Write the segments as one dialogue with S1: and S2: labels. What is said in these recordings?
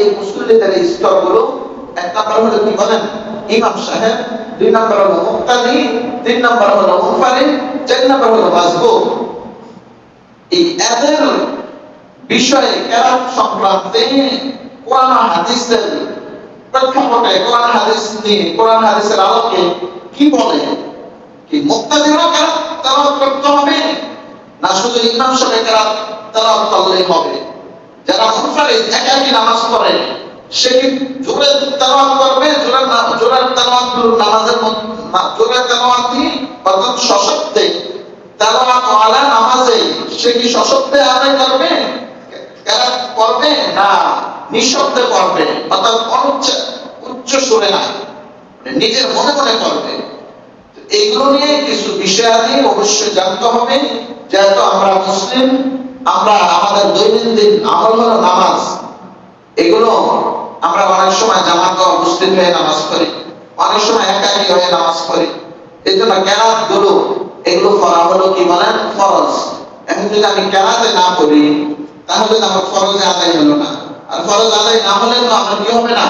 S1: এই মুসল্লিদের এই স্তরগুলো এক নম্বর হলো কি বলেন? ইমাম সাহেব, দুই নম্বর হলো মুক্তাদি, তিন নম্বর হলো মুনফারিদ, চার নম্বর হলো মাসবুক। এই এদের বিষয়ে কেরাত সংক্রান্তে কোরআন হাদিসের প্রেক্ষাপটে কোরআন হাদিস নিয়ে, কোরআন হাদিসের আলোকে কি বলে? কি মুক্তাদিরও কেরাত তেলাওয়াত করতে হবে? না শুধু ইমাম সাহেব কেরাত তেলাওয়াত করলেই হবে? যারা মুনফারিদ একাকী নামাজ পড়ে সে কি জোরে তেলাওয়াত করবে জোরে না জোরে তেলাওয়াত নামাজের মধ্যে জোরে তেলাওয়াত কি অর্থাৎ সশব্দে তেলাওয়াত ওয়ালা নামাজে, সে কি সশব্দে আদায় করবে? কেরাত পড়বে না, নিঃশব্দে পড়বে অর্থাৎ অনুচ্চ উচ্চ সুরে না। মানে নিজের মনে মনে করবে। এইগুলো নিয়ে কিছু বিষয় বিষয়াদি অবশ্যই জানতে হবে। যেহেতু আমরা মুসলিম আমরা আমাদের দৈনন্দিন আমল হলো নামাজ, এগুলো আমরা অনেক সময় জামাত উপস্থিত হয়ে নামাজ পড়ি। অনেক সময় একাকী হয়ে নামাজ পড়ি। এই জন্য কেরাতগুলো এগুলো করা হলো কি বলেন? ফরজ। এখন যদি আমি কেরাতে না পড়ি, তাহলে আমার ফরজে আদায় হলো না। আর ফরজ আদায় না হলে তো আমার কি হবে না?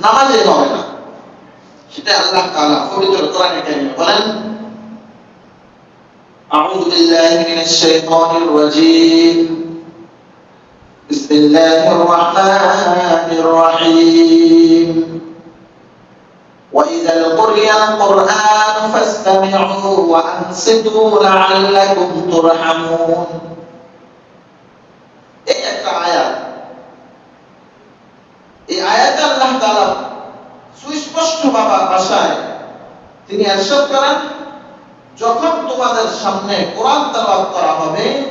S1: নামাজে হবে না। সেটা আল্লাহ তাআলা পবিত্র কোরআনে বলেন أعوذ بالله من الشيطان الرجيم بسم الله الرحمن الرحيم وإذا القرئ القرآن فاستمعوا وأنصتوا لعلكم ترحمون এই একটা আয়াত এই আয়াতে আল্লাহ তাআলা সুস্পষ্ট বাবা ভাষায় তিনি ارشاد করেন যখন তোমাদের সামনে কোরআন তেলাওয়াত করা হবে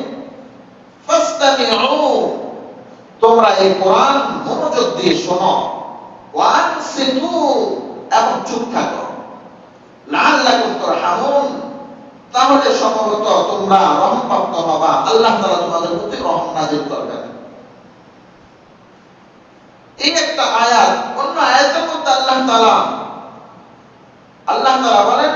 S1: তোমরা এই কোরআন মনোযোগ দিয়ে শোনো। এবং চুপ থাকো। লাআল্লাকুম তুরহামুন। তাহলে সম্ভবত তোমরা রহমপ্রাপ্ত হবা। আল্লাহ তাআলা তোমাদের প্রতি রহম নাযিল করবেন। এই একটা আয়াত, অন্য আয়াতের মধ্যে আল্লাহ তাআলা আল্লাহ তাআলা বলেন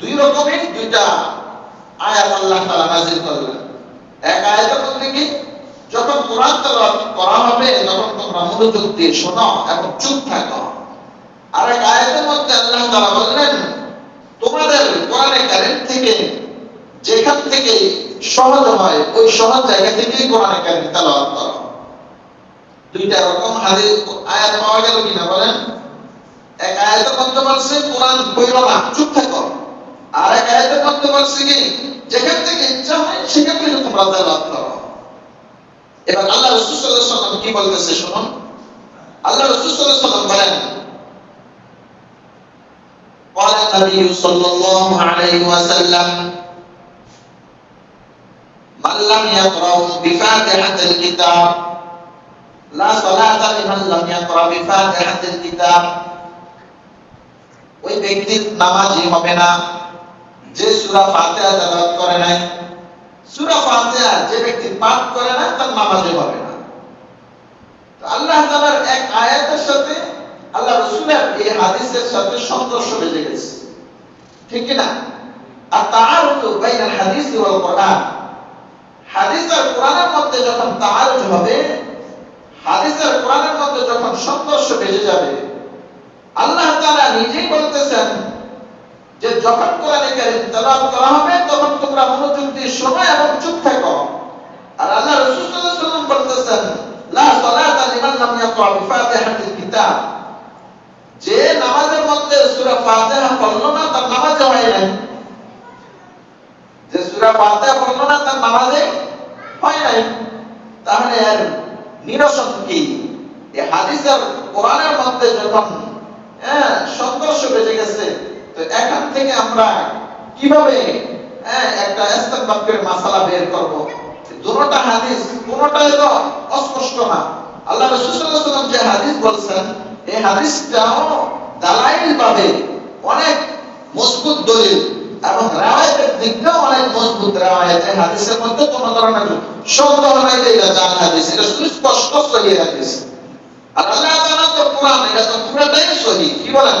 S1: দুই রকমের দুইটা আয়াত আল্লাহ তাআলা নাযিল করলেন। এক আয়াতের মধ্যে কি যখন কোরআন তেলাওয়াত করা হবে, তখন তোমরা মনোযোগ দিয়ে শোনো এবং চুপ থাকো। আর এক আয়াতের মধ্যে আল্লাহ তাআলা বললেন, তোমাদের কোরআনে কারীম থেকে যেখান থেকে সহজ হয়, ওই সহজ জায়গা থেকেই কোরআনে কারীম তেলাওয়াত করো। দুইটা রকম হাদিস, আয়াত পাওয়া গেল কিনা বলেন? এক আয়াতের মধ্যে বলছে কোরআন পড়ো না, চুপ থাকো। আর এক আয়াতের মধ্যে বলছে কি যেখান থেকে ইচ্ছা হয় সেখান থেকে তোমরা তেলাওয়াত করো এবার আল্লাহ রাসূল সাল্লাল্লাহু আলাইহি ওয়াসাল্লাম কি বলতেছে শুনুন আল্লাহ রাসূল সাল্লাল্লাহু আলাইহি ওয়াসাল্লাম বলেন قال النبي صلى الله عليه وسلم من لم يقرأ بفاتحة الكتاب لا صلاة لمن لم يقرأ بفاتحة الكتاب ওই ব্যক্তির নামাজই হবে না যে সূরা ফাতিহা তেলাওয়াত করে নাই, সূরা ফাতিহা যে ব্যক্তি পাঠ করে না, তার নামাজই হবে না। আল্লাহ তাআলার এক আয়াতের সাথে আল্লাহ রাসূলের এই হাদিসের সাথে সংঘর্ষ বেজে গেছে। ঠিক না আর তাআরুফ বাইনাল হাদিস ওয়াল কোরআন। হাদিস আর কোরআনের মধ্যে যখন তাআরুফ হবে, হাদিস আর কোরআনের মধ্যে যখন সংঘর্ষ বেজে যাবে, আল্লাহ তাআলা নিজেই বলতেছেন যে যখন কোরআনে কারীম তেলাওয়াত করা হবে, তখন তোমরা মনোযোগ দিয়ে শোনো এবং চুপ থাকো। আর আল্লাহ রাসূল সাল্লাল্লাহু আলাইহি ওয়াসাল্লাম বলতেছেন, লা সালাতা লিমান লাম ইয়াকরা কিতাব। যে নামাজের মধ্যে সূরা ফাতিহা পড়ল না, তার নামাজে হয় নাই। যে সূরা ফাতিহা পড়ল না, তার নামাজে হয় তাহলে এর নিরসন কি? এই হাদিস আর কোরআনের মধ্যে যখন হ্যাঁ সংঘর্ষ বেজে গেছে তো এখান থেকে আমরা কীভাবে হ্যাঁ একটা ইস্তেমবাক্যের মাসালা বের করব? দুটোটা হাদিস কোনোটাই তো অস্পষ্ট না। আল্লাহ রাসূল সাল্লাল্লাহু আলাইহি ওয়াসাল্লাম যে হাদিস বলছেন, এই হাদিসটাও দালাইল পাবে অনেক মজবুত দলিল এবং রাওয়ায়াতের দিকটাও অনেক মজবুত রাওয়ায়াত এই হাদিসের মধ্যে কোনো ধরনের সন্দেহ নাই যে এটা জাল হাদিস, এটা সুস্পষ্ট সহিহ হাদিস। আর আল্লাহ তাআলা তো কোরআন, এটা তো পুরোটাই সহিহ কি বলেন?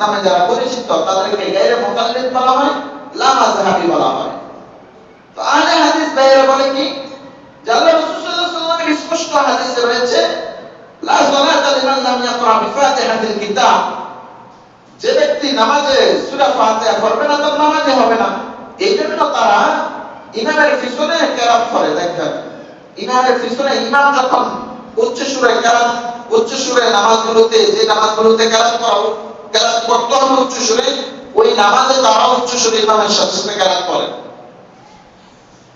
S1: নামে যারা পরিচিত তাদেরকে গায়ের মুকাল্লিদ বলা হয় লামা জাহাবি বলা হয়। তো আহলে হাদিস ভাইয়েরা বলে কি? যে আল্লাহ রাসূল সাল্লাল্লাহু আলাইহি স্পষ্ট হাদিসে রয়েছে, লা সালাতা লিমান লাম ইয়াকরা বিফাতিহাতিল কিতাব। যে ব্যক্তি নামাজে সূরা ফাতিহা পড়বে না, তার নামাজে হবে না। এই জন্য তারা ইমামের পিছনে কেরাত করে দেখবেন ইমামের পিছনে ইমাম যখন উচ্চ সুরে কেরাত উচ্চ সুরে নামাজগুলোতে, যে নামাজগুলোতে কেরাত করা কেরাত করতে হবে উচ্চ সুরে ওই নামাজে তারা উচ্চ সুরে ইমামের সাথে সাথে কেরাত করে।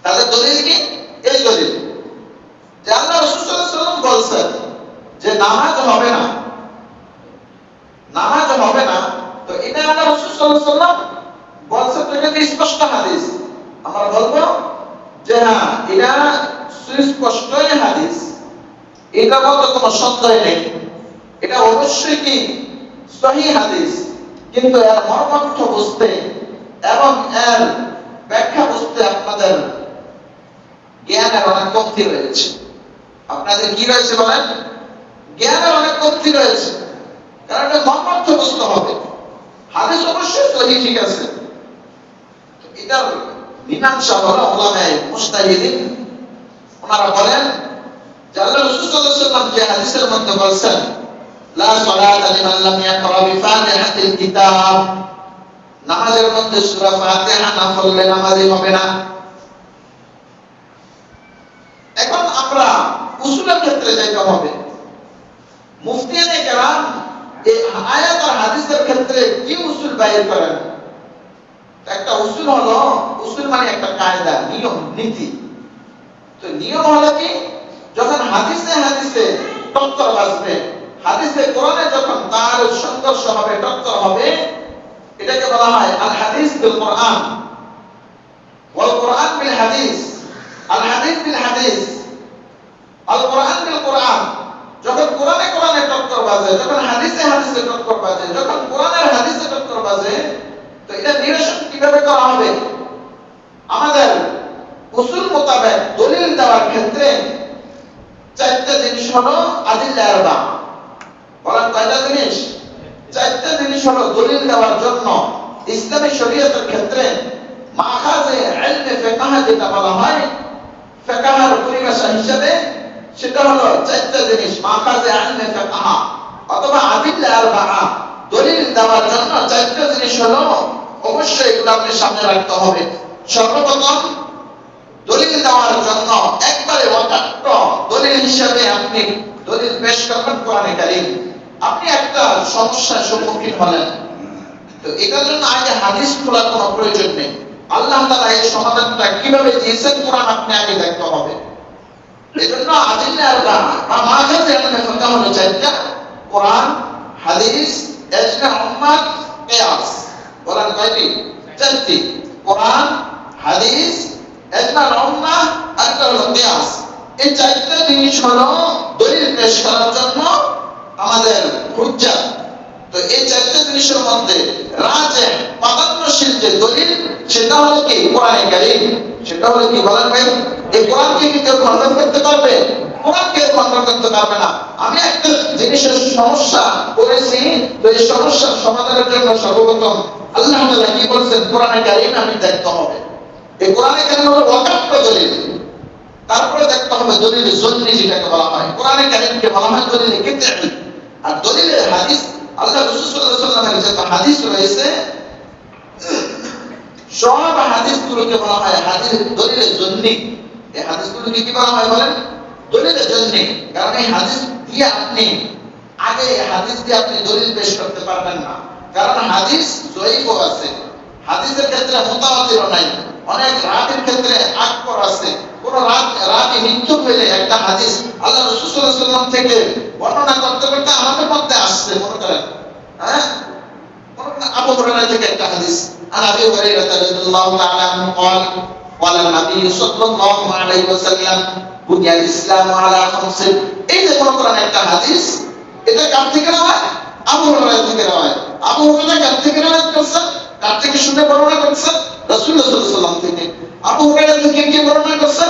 S1: তাদের দলিল কি? এই দলিল। যে আল্লাহ রাসূল সাল্লাল্লাহু আলাইহি বলছেন যে নামাজ হবে না। নামাজ হবে না। তো এটা আল্লাহ রাসূল সাল্লাল্লাহু আলাইহি বলছে তো এটা স্পষ্ট হাদিস। আমরা বলব যে হ্যাঁ এটা সুস্পষ্টই হাদিস। এটা মতো কোনো সন্দেহ নেই। এটা অবশ্যই কি? সহি হাদিস, কিন্তু এর মর্মার্থ বুঝতে এবং এর ব্যাখ্যা বুঝতে আপনাদের জ্ঞানের অনেক কমতি রয়েছে। আপনাদের কি রয়েছে বলেন? জ্ঞানের অনেক কমতি রয়েছে। কারণ এটা মর্মার্থ বুঝতে হবে। হাদিস অবশ্যই সহি, ঠিক আছে। এটার মীমাংসা হলো ওলামায়ে মুস্তাহিদিন। ওনারা বলেন যে আল্লাহ রাসূল সাল্লাল্লাহু যে হাদিসের মধ্যে বলেছেন লা সালাতা লিমান লাম ইয়াকরা বিফাতিহাতিল কিতাব। নামাজের মধ্যে সূরা ফাতিহা না পড়লে নামাজই এখন আমরা উসুলের ক্ষেত্রে যাইতে হবে, মুফতিয়ানে কেরাম এই আয়াত আর হাদিসের ক্ষেত্রে কি উসুল বাইর করেন? একটা উসুল হলো, উসুল মানে একটা কায়দা, নিয়ম, নীতি। তো নিয়ম হলো কি, যখন হাদিসে হাদিসে টক্কর বাজবে হাদিসে কোরআনে যখন তার সংঘর্ষ হবে, টক্কর হবে, এটাকে বলা হয় আল হাদিস বিল কোরআন ওয়াল কোরআন বিল হাদিস আল হাদিস বিল হাদিস আল কোরআন বিল কোরআন যখন কোরআনে কোরআনে টক্কর বাজে, যখন হাদিসে হাদিসে টক্কর বাজে, যখন কোরআনের হাদিসে টক্কর বাজে, তো এটা নিরসন কীভাবে করা হবে? আমাদের উসুল মোতাবেক দলিল দেওয়ার ক্ষেত্রে চারটা জিনিস হলো আদিল্লা আরবা জিনিস? চারটা অবশ্যই সামনে রাখতে হবে। সর্বপ্রথম, দলিল দেওয়ার জন্য একবারে অকাট্য দলিল হিসাবে আপনি দলিল পেশ করবেন কোরআনে কারীম। আপনি একটা সমস্যার সম্মুখীন হলেন। তো এটার জন্য আগে হাদিস খোলার কোনো প্রয়োজন নেই। আল্লাহ তাআলা এই সমাধানটা কীভাবে দিয়েছেন কোরআন আপনি আগে দেখতে হবে। এজন্য আদিল্লা আর বা ফাঁকা হলো কোরআন, হাদিস কিয়াস। বলেন কয়টি? চারটি। কোরআন, হাদিস উম্মাহ আর কিয়াস। এই চারটা জিনিস হলো দলিল পেশ করার জন্য আমাদের হুজ্জা তো এই চারটা জিনিসের মধ্যে রাজে প্রাধান্যশীল যে দলিল, সেটা হলো কি? কোরআনে কারীম। সেটা হলো কি বলেন ভাই? এই কোরআনকে কি কেউ খণ্ডন করতে পারবে? কোরআনকে খণ্ডন করতে পারবে না। আমি একটা জিনিসের সমস্যা করেছি, তো এই সমস্যার সমাধানের জন্য সর্বপ্রথম আল্লাহ তাআলা কি বলছেন? কোরআনে কারীম আমি দেখতে হবে। এই কোরআনে কারীম হলো ওয়াকাফ দলিল। তারপরে দেখতে হবে দলিল জন্নি যেটাকে বলা হয়। কোরআনে কারীমকে বলা হয় দলিল কিতাব আর দলিলের হাদিস, আল্লাহ রাসূল আলাইহি হাদিস রয়েছে। সব হাদিসগুলোকে বলা হয় হাদিস দলিলের জন্নি এই হাদিসগুলোকে কি বলা হয় বলেন? দলিলের জন্নি কারণ এই হাদিস দিয়ে আপনি, আগে হাদিস দিয়ে আপনি দলিল পেশ করতে পারবেন না। কারণ হাদিস জয়ীফও আছে। হাদিসের ক্ষেত্রে মোতাবাতিরও নাই। অনেক রাতের ক্ষেত্রে আকবর আছে। কোন রাত, রাতে মৃত্যু পেলে একটা হাদিস আল্লাহ রসুল সাল্লাল্লাহু থেকে বর্ণনা করতে করতে আমাদের মধ্যে আসছে মনে করেন হ্যাঁ أبو هريرة كانت حديث عن أبي هريرة رضي الله تعالى عنه قال قال النبي صلى الله عليه وسلم بني الإسلام على خمس এই যে কোন কোরআন একটা হাদিস এটা কার থেকে নেওয়া হয়? আবু হুরায়রা থেকে নেওয়া হয়। আবু হুরায়রা কার থেকে নেওয়া করছেন কার থেকে শুনে বর্ণনা করছেন রাসূলুল্লাহ সাল্লাল্লাহু আলাইহি ওয়াসাল্লাম থেকে আবু হুরায়রা থেকে কে বর্ণনা করছেন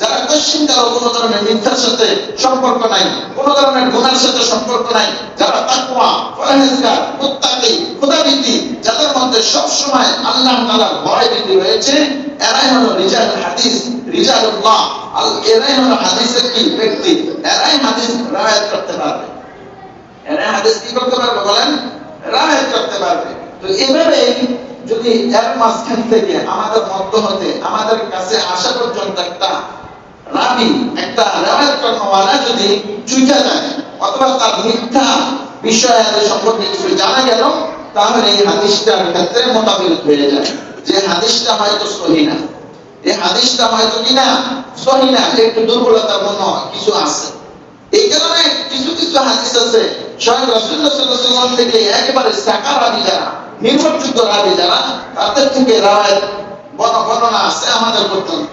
S1: যারা কোশ্চিন কারও কোনো ধরনের মিথ্যার সাথে সম্পর্ক নাই, কোনো ধরনের গুণার সাথে সম্পর্ক নাই, যারা তাকওয়া, পরহেজগার, মুত্তাকি খোদাভীতি যাদের মধ্যে সব সময় আল্লাহ তাআলার ভয় ভীতি রয়েছে, এরাই হলো রিজালুল হাদিস, রিজালুল্লাহ। আল এরাই হলো হাদিসের কি ব্যক্তি? এরাই হাদিস রায়াত করতে পারবে। এরাই হাদিস কি করতে পারবে বলেন? রায়াত করতে পারবে। তো এভাবে যদি এর মাঝখান থেকে আমাদের মধ্য হতে, আমাদের কাছে আসা পর্যন্ত একটা রাবি একটা যদি চুইটা যায়, অথবা তার মিথ্যা সম্পর্কে কিছু জানা গেল, তাহলে এই হাদিসটার ক্ষেত্রে হয়ে যায়। যে হাদিসটা হয়তো সহি না। এই হাদিসটা হয়তো কিনা সহি না একটু দুর্বলতার মনে কিছু আছে। এই কারণে কিছু কিছু হাদিস আছে, স্বয়ং থেকে একেবারে যারা, নির্ভরযোগ্য রাবি যারা, তাদের থেকে রাওয়ায়াত বর্ণনা আছে আমাদের পর্যন্ত।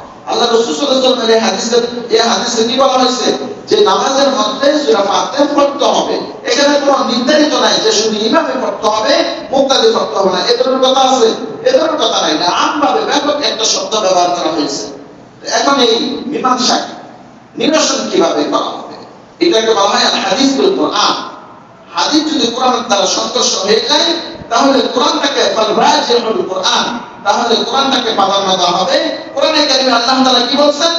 S1: আল্লাহ রাসূল সাল্লাল্লাহু হাদিসে এই হাদিসে কি বলা হয়েছে? যে নামাজের মধ্যে সূরা ফাতিহা পড়তে হবে। এখানে কোনো নির্ধারিত নাই যে শুধু ইমামে পড়তে হবে, মুক্তাদি পড়তে হবে না। এ কথা আছে? এ কথা নাই। না আমভাবে ব্যাপক একটা শব্দ ব্যবহার করা হয়েছে। এখন এই মীমাংসা নিরসন কীভাবে করা হবে? এটাকে বলা হয় হাদিস বিল কোরআন। হাদিস যদি কোরআনের দ্বারা সংঘর্ষ হয়ে যায়, তাহলে কোরআনটাকে ফালরাজিহুল কোরআন। তাহলে কোরআনটাকে প্রাধান্য দেওয়া হবে কোরআনে কারিমে আল্লাহ তাআলা কি বলছেন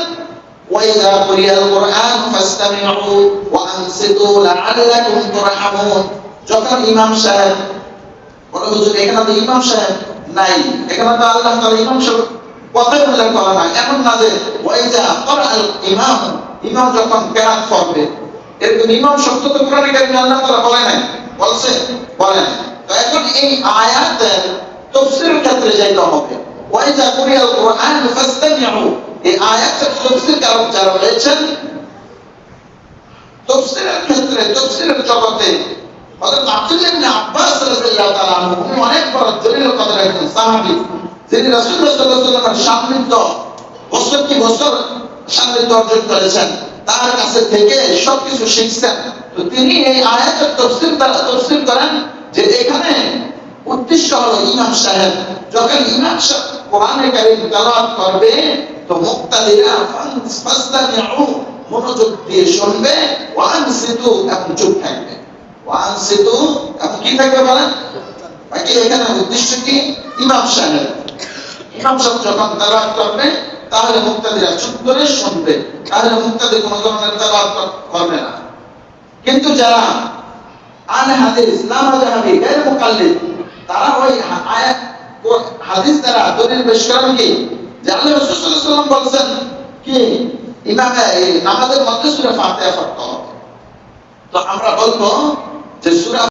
S1: وإذا قرئ القرآن فاستمعوا وأنصتوا لعلكم ترحمون যখন ইমাম সাহেব বলে হুজুর এখানে তো ইমাম সাহেব নাই এখানে তো আল্লাহ তাআলা ইমাম সাহেব কথাই উল্লেখ করা না এমন না যে ওয়াইজা করাল ইমাম ইমাম যখন কেরাত করবে এরকম ইমাম শব্দ তো কোরআনে কারিমে আল্লাহ তাআলা বলে নাই বলছে বলেন তো এখন এই আয়াতের তাফসীরের ক্ষেত্রে যাইতে হবে। ওয়াইজা কুরিয়াল কোরআন, ফাস্তামিউ। এই আয়াতের তাফসীর কারণ যারা রয়েছেন, তাফসীরের ক্ষেত্রে, তাফসীরের জগতে, হযরত আব্দুল্লাহ ইবনে আব্বাস রাদিয়াল্লাহু তাআলা উনি অনেক বড় জলিল কদর একজন সাহাবী। যিনি রাসূলুল্লাহ সাল্লাল্লাহু আলাইহি ওয়াসাল্লামের সান্নিধ্য, বছর কি বছর সান্নিধ্য অর্জন করেছেন, তার কাছে থেকে সবকিছু শিখছেন। তো তিনি এই আয়াতের তাফসীর দ্বারা তাফসীর করেন যে এখানে উদ্দেশ্য হলো ইমাম সাহেব, যখন ইমাম সাহেব কোরআনে কারীম তেলাওয়াত করবে, তো মুক্তাদিরা ফাস্তামিউ, মনোযোগ দিয়ে শুনবে, ওয়ানসিতু এবং চুপ থাকবে। ওয়ানসিতু এবং কি থাকবে বলেন? বাকি এখানে উদ্দেশ্য কি? ইমাম সাহেব। ইমাম সাহেব যখন তেলাওয়াত করবে, তাহলে মুক্তাদিরা চুপ করে শুনবে। তাহলে মুক্তাদি কোনো ধরনের তেলাওয়াত করবে না। কিন্তু যারা আন হাদিস নাম জাহাবি গায়র মুকাল্লিদ তারা ওই আয়াত হাদিস দ্বারা দলিল পেশ করেন কি? যে আল্লাহ রাসূল সাল্লাল্লাহু বলেছেন কি? ইমামে নামাজের মধ্যে সূরা ফাতে পড়তে তো আমরা বলব যে সূরা